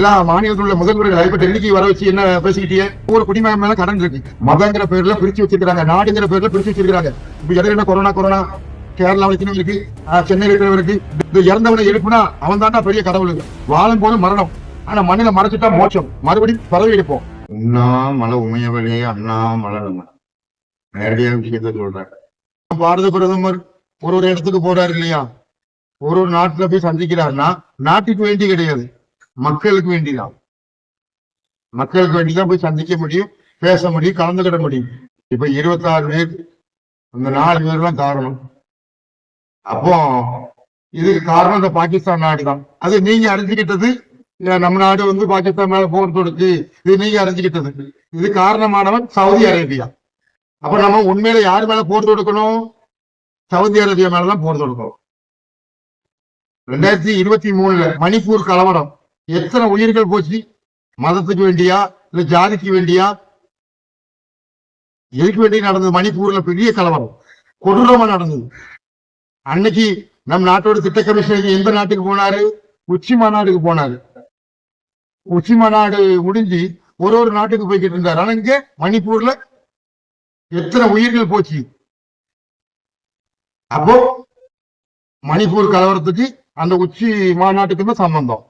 எல்லா மாநிலத்தில் உள்ள முதல்வர்கள் டெல்லிக்கு வர வச்சு என்ன பேசிக்கிட்டீங்க ஒரு குடிமகன் மேல கடன் இருக்கு. மதங்கிற பேர்ல பிரிச்சு வச்சிருக்காங்க நாடுங்கிற பேர்ல பிரிச்சு வச்சிருக்காங்க இப்ப இடையில என்ன கொரோனா கொரோனா? கேரளாவில் இருக்கிறவங்க இருக்கு ஆஹ் சென்னையில் இருக்கிறவருக்கு இந்த இறந்தவனை எழுப்புனா அவன் தாண்டா பெரிய கடவுள். வாழும் போது மரணம். ஆனா மண்ணில மறைச்சிட்டா மோட்சம். மறுபடியும் பறவை எடுப்போம். உண்ணாமலை உமையவளே அண்ணாமலை நேரடியாக விஷயத்த சொல்றேன் பாரத பிரதமர் ஒரு ஒரு இடத்துக்கு போறாரு இல்லையா? ஒரு ஒரு நாட்டுல போய் சந்திக்கிறாருன்னா நாட்டுக்கு வேண்டி கிடையாது. மக்களுக்கு வேண்டிதான். மக்களுக்கு வேண்டிதான் போய் சந்திக்க முடியும் பேச முடியும் கலந்துக்கிட முடியும். இப்ப இருபத்தாறு பேர் அந்த நாலு பேர் தான் காரணம். அப்போ இதுக்கு காரணம் இந்த பாகிஸ்தான் நாடு தான். அது நீங்க அறிஞ்சுக்கிட்டது நம்ம நாடு வந்து பாகிஸ்தான் மேல போர் தொடுக்கு இது நீங்க அறிஞ்சுக்கிட்டது. இது காரணமானவன் சவுதி அரேபியா. அப்ப நம்ம உண்மையில யார் மேல போர் தொடுக்கணும்? சவுதி அரேபியா மேலதான் போர் தொடுக்கணும். ரெண்டாயிரத்தி இருபத்தி மூணுல மணிப்பூர் கலவரம். எத்தனை உயிர்கள் போச்சு? மதத்துக்கு வேண்டியா? இல்ல ஜாதிக்கு வேண்டியா? எதுக்கு வேண்டி நடந்தது? மணிப்பூர்ல பெரிய கலவரம். கொடூரமா நடந்தது. அன்னைக்கு நம் நாட்டோட திட்ட கமிஷனர் எந்த நாட்டுக்கு போனாரு? உச்சி மாநாடுக்கு போனாரு. உச்சி மாநாடு முடிஞ்சு ஒரு ஒரு நாட்டுக்கு போய்கிட்டு இருந்தார். ஆனா இங்க மணிப்பூர்ல எத்தனை உயிர்கள் போச்சு? அப்போ மணிப்பூர் கலவரத்துக்கு அந்த உச்சி மாநாட்டுக்கு தான் சம்பந்தம்.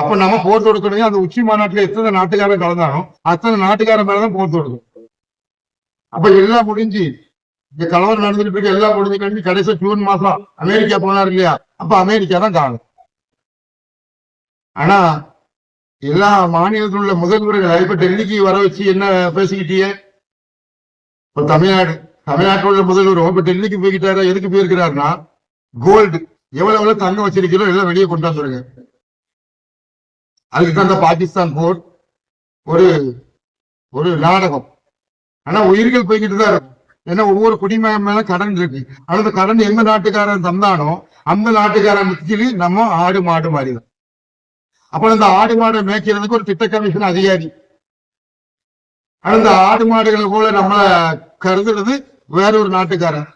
அப்ப நம்ம போர் தொடுக்கணும் அந்த உச்சி மாநாட்டுல எத்தனை நாட்டுக்காரன் கலந்தாலும் அத்தனை நாட்டுக்காரன் மேலதான் போர் தொடுக்கும் அப்ப எல்லாம் முடிஞ்சு இந்த கலவரம் நடந்துட்டு இருக்கு எல்லாம் முடிஞ்சு கழிஞ்சு கடைசி ஜூன் மாசம் அமெரிக்கா போனார் இல்லையா? அப்ப அமெரிக்கா தான் காரணம் ஆனா எல்லா மாநிலத்தில் உள்ள முதல்வர்கள் இப்ப டெல்லிக்கு வர வச்சு என்ன பேசிக்கிட்டே இப்ப தமிழ்நாடு தமிழ்நாட்டில் உள்ள முதல்வர் இப்ப டெல்லிக்கு போய்கிட்டாரு எதுக்கு போயிருக்கிறாருன்னா கோல்டு எவ்வளவு எவ்வளவு தங்கம் வச்சிருக்கிறோம் எல்லாம் வெளியே கொண்டு வந்துருங்க அதுக்கு தான் பாகிஸ்தான் போர் ஒரு ஒரு நாடகம். ஆனா உயிர்கள் போய்கிட்டு தான் இருக்கும். ஏன்னா ஒவ்வொரு குடிமகன் மேல கடன் இருக்கு. ஆனா அந்த கடன் எந்த நாட்டுக்காரன் தந்தானோ அந்த நாட்டுக்காரன் கீழே நம்ம ஆடு மாடு மாறிதான் அப்ப அந்த ஆடு மாடை மேய்க்கிறதுக்கு ஒரு திட்ட கமிஷன் அதிகாரி. ஆனா அந்த ஆடு மாடுகளை போல நம்மள கருதுறது வேற ஒரு நாட்டுக்காரன்.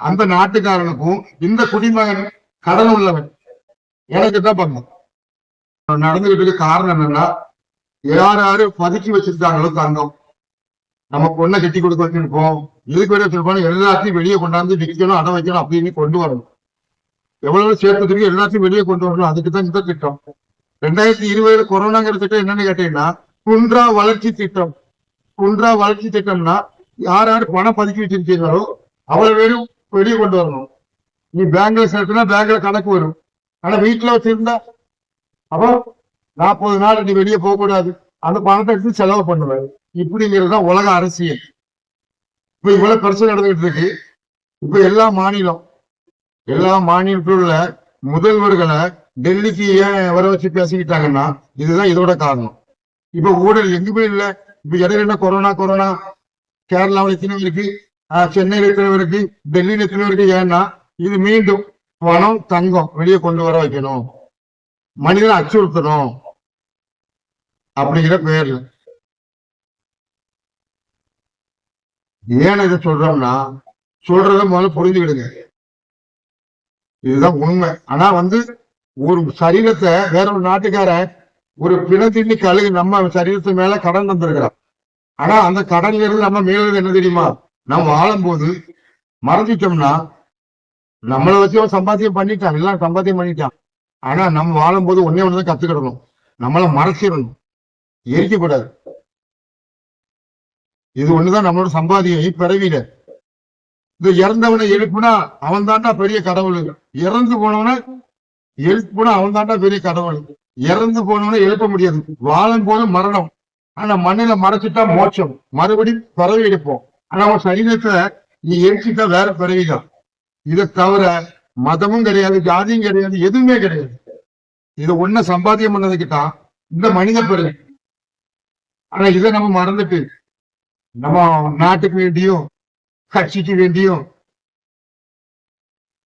அந்த நாட்டுக்காரனுக்கும் இந்த குடிமகன் கடன் உள்ளவன். எனக்கு தான் பண்ணும் நடந்துகிட்டு இருக்க காரணம் என்னன்னா யார் யாரு பதுக்கி வச்சிருக்காங்களோ தங்கம். நம்ம பொண்ணை கட்டி கொடுக்க வச்சிருப்போம். இதுக்கு வெளியே வச்சிருப்போம் எல்லாத்தையும் வெளியே கொண்டாந்து விற்கணும் அடை வைக்கணும் அப்படின்னு கொண்டு வரணும். எவ்வளவு சேர்த்ததுக்கு எல்லாத்தையும் வெளியே கொண்டு வரணும். அதுக்கு தான் இந்த திட்டம். ரெண்டாயிரத்தி இருபதுல கொரோனாங்கிற திட்டம் என்னன்னு கேட்டீங்கன்னா குன்றா வளர்ச்சி திட்டம். குன்றா வளர்ச்சி திட்டம்னா யார் யார் பணம் பதுக்கி வச்சிருக்கீங்களோ அவ்வளவு பேரும் வெளியே கொண்டு வரணும். நீ பேங்க்ல சேர்த்துனா பேங்க்ல கணக்கு வரும். ஆனா வீட்டுல வச்சிருந்தா அப்போ நாற்பது நாள் நீ வெளியே போக கூடாது. அந்த பணத்தை எடுத்து செலவு பண்ணுவேன். இப்படிங்கிறது தான் உலக அரசியல். இப்ப இவ்வளவு பிரச்சனை நடந்துகிட்டு இருக்கு. இப்ப எல்லா மாநிலம் எல்லா மாநிலத்தில் உள்ள முதல்வர்களை டெல்லிக்கு ஏன் வர வச்சு பேசிக்கிட்டாங்கன்னா இதுதான் இதோட காரணம். இப்ப ஊழல் எங்குமே இல்லை. இப்ப இடையில என்ன கொரோனா கொரோனா. கேரளாவில் எத்தனை இருக்கு. ஆஹ் சென்னையில் இருக்கிறவருக்கு டெல்லியில் இருக்கிறவருக்கு ஏன்னா இது மீண்டும் பணம் தங்கம் வெளியே கொண்டு வர வைக்கணும். மனிதனை அச்சுறுத்தணும் அப்படிங்கிற பேர்ல. ஏன் இதை சொல்றோம்னா சொல்றத முதல்ல புரிஞ்சுக்கிடுங்க. இதுதான் உண்மை. ஆனா வந்து ஒரு சரீரத்தை வேற ஒரு நாட்டுக்கார ஒரு பிணத்திண்ணி கழுகு நம்ம சரீரத்து மேல கடன் தந்திருக்கிறான். ஆனா அந்த கடன்ல இருந்து நம்ம மீளது என்ன தெரியுமா? நம்ம வாழும்போது மறந்துட்டோம்னா நம்மளை வச்சு சம்பாத்தியம் பண்ணிட்டான் எல்லாம் சம்பாத்தியம் பண்ணிட்டான். ஆனா நம்ம வாழும்போது ஒன்னே ஒண்ணுதான் கத்துக்கிடணும். நம்மள மறைச்சிடணும். எரிக்கக்கூடாது இது ஒண்ணுதான் நம்மளோட சம்பாதியம் பிறவியில. இந்த இறந்தவனை எழுப்புனா அவன் தாண்டா பெரிய கடவுள். இறந்து போனவனை எழுப்புனா அவன் தாண்டா பெரிய கடவுள். இறந்து போனவனை எழுப்ப முடியாது. வாழும் போது மரணம். ஆனா மண்ணில மறைச்சிட்டா மோட்சம். மறுபடியும் பிறவி எடுப்போம். ஆனா அவன் சரீரத்தை நீ எரிச்சிட்டா வேற பிறவிதான். இதை தவிர மதமும் கிடையாது ஜாதியும் கிடையாது எதுவுமே கிடையாது. இதை ஒன்ன சம்பாத்தியம் பண்ணதுக்கிட்டா இந்த மனித பெரு. ஆனா இதை நம்ம மறந்துட்டு நம்ம நாட்டுக்கு வேண்டியும் கட்சிக்கு வேண்டியும்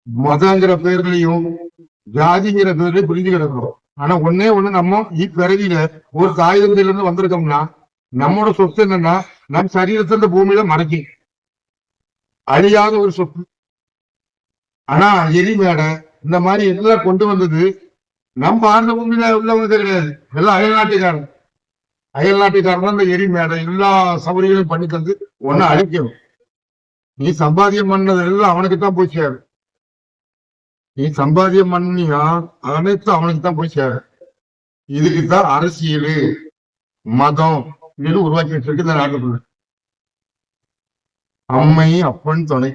மதங்கிற பேர்லயும் ஜாதிங்கிற பேர்லயும் புரிஞ்சு கிடக்கிறோம். ஆனா ஒன்னே ஒண்ணு நம்ம இப்பிறவியில ஒரு தாய் தந்தையில இருந்து வந்திருக்கோம்னா நம்மளோட சொத்து என்னன்னா நம் சரீரத்தை பூமியில மறைக்கும். அழியாத ஒரு சொத்து. ஆனா எலி மேடை இந்த மாதிரி எல்லாம் கொண்டு வந்தது நம்ம ஆண்ட பூமியில உள்ளவங்க கிடையாது. எல்லாம் அயல்நாட்டுக்காரன் அயல்நாட்டுக்காரன் தான் இந்த எரி மேடை எல்லா சௌகரியங்களும் பண்ணி தந்து ஒன்னு அழிக்கணும். நீ சம்பாத்தியம் பண்ணது எல்லாம் அவனுக்கு தான் போய் சேரும். நீ சம்பாத்தியம் பண்ணியா அனைத்து அவனுக்கு தான் போய் சேரும். இதுக்கு தான் அரசியல் மதம் இது உருவாக்கிட்டு இருக்கு இந்த நாட்டுக்குள்ள. அம்மை அப்பன் துணை.